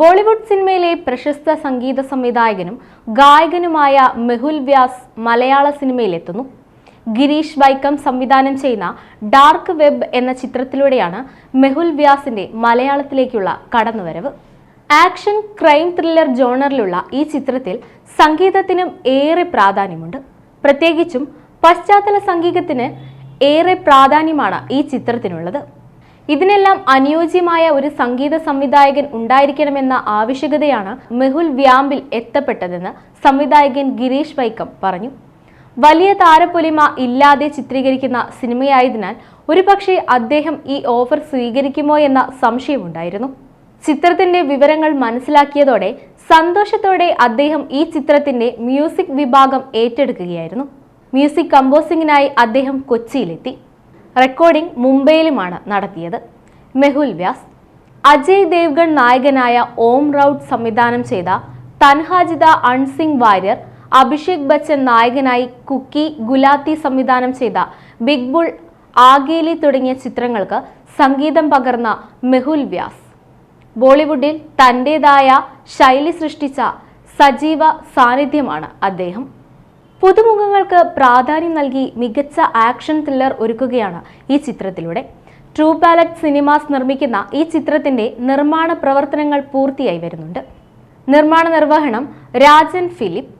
ബോളിവുഡ് സിനിമയിലെ പ്രശസ്ത സംഗീത സംവിധായകനും ഗായകനുമായ മെഹുൽ വ്യാസ് മലയാള സിനിമയിലെത്തുന്നു. ഗിരീഷ് വൈക്കം സംവിധാനം ചെയ്യുന്ന ഡാർക്ക് വെബ് എന്ന ചിത്രത്തിലൂടെയാണ് മെഹുൽ വ്യാസിന്റെ മലയാളത്തിലേക്കുള്ള കടന്നുവരവ്. ആക്ഷൻ ക്രൈം ത്രില്ലർ ജോണറിലുള്ള ഈ ചിത്രത്തിൽ സംഗീതത്തിനും ഏറെ പ്രാധാന്യമുണ്ട്. പ്രത്യേകിച്ചും പശ്ചാത്തല സംഗീതത്തിന് ഏറെ പ്രാധാന്യമാണ് ഈ ചിത്രത്തിനുള്ളത്. ഇതിനെല്ലാം അനുയോജ്യമായ ഒരു സംഗീത സംവിധായകൻ ഉണ്ടായിരിക്കണമെന്ന ആവശ്യകതയാണ് മെഹുൽ വ്യാമ്പിൽ എത്തപ്പെട്ടതെന്ന് സംവിധായകൻ ഗിരീഷ് വൈക്കം പറഞ്ഞു. വലിയ താരപ്പൊലിമ ഇല്ലാതെ ചിത്രീകരിക്കുന്ന സിനിമയായതിനാൽ ഒരുപക്ഷെ അദ്ദേഹം ഈ ഓഫർ സ്വീകരിക്കുമോ എന്ന സംശയമുണ്ടായിരുന്നു. ചിത്രത്തിന്റെ വിവരങ്ങൾ മനസ്സിലാക്കിയതോടെ സന്തോഷത്തോടെ അദ്ദേഹം ഈ ചിത്രത്തിന്റെ മ്യൂസിക് വിഭാഗം ഏറ്റെടുക്കുകയായിരുന്നു. മ്യൂസിക് കമ്പോസിംഗിനായി അദ്ദേഹം കൊച്ചിയിലെത്തി. റെക്കോർഡിംഗ് മുംബൈയിലുമാണ് നടത്തിയത്. മെഹുൽ വ്യാസ് അജയ് ദേവ്ഗൺ നായകനായ ഓം റൌട്ട് സംവിധാനം ചെയ്ത തൻഹാജിത അൺസിംഗ് വാര്യർ അഭിഷേക് ബച്ചൻ നായകനായി കുക്കി ഗുലാത്തി സംവിധാനം ചെയ്ത ബിഗ് ബുൾ ആഗേലി തുടങ്ങിയ ചിത്രങ്ങൾക്ക് സംഗീതം പകർന്ന മെഹുൽ വ്യാസ്. ബോളിവുഡിൽ തന്റെതായ ശൈലി സൃഷ്ടിച്ച സജീവ സാന്നിധ്യമാണ് അദ്ദേഹം. പുതുമുഖങ്ങൾക്ക് പ്രാധാന്യം നൽകി മികച്ച ആക്ഷൻ ത്രില്ലർ ഒരുക്കുകയാണ് ഈ ചിത്രത്തിലൂടെ. ട്രൂ പാലറ്റ് സിനിമാസ് നിർമ്മിക്കുന്ന ഈ ചിത്രത്തിന്റെ നിർമ്മാണ പ്രവർത്തനങ്ങൾ പൂർത്തിയായി വരുന്നുണ്ട്. നിർമ്മാണ നിർവഹണം രാജൻ ഫിലിപ്പ്